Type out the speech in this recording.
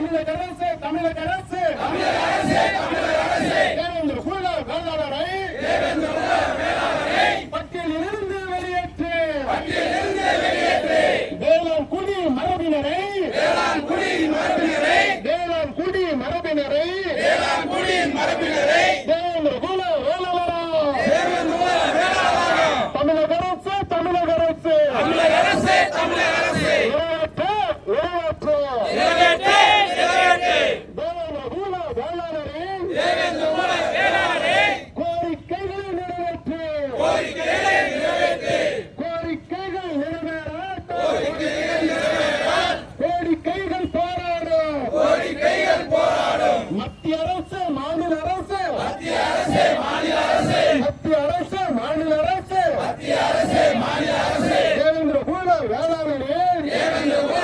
தமிழக அரசு தமிழக அரசு. தேவேந்திர குல வேளாளரை பட்டியலிருந்து வெளியேற்று. வேளாண் குடி மரபினரை வேளாண் குடி மரபினரை தேவேந்திர குல வேளாளரா. தமிழக அரசு தமிழக அரசு. தமிழக போராடும் மத்திய அரசு மாநில அரசு. மத்திய அரசு மாநில அரசு. தேவேந்திர குல வேளாளரின் ஒற்றை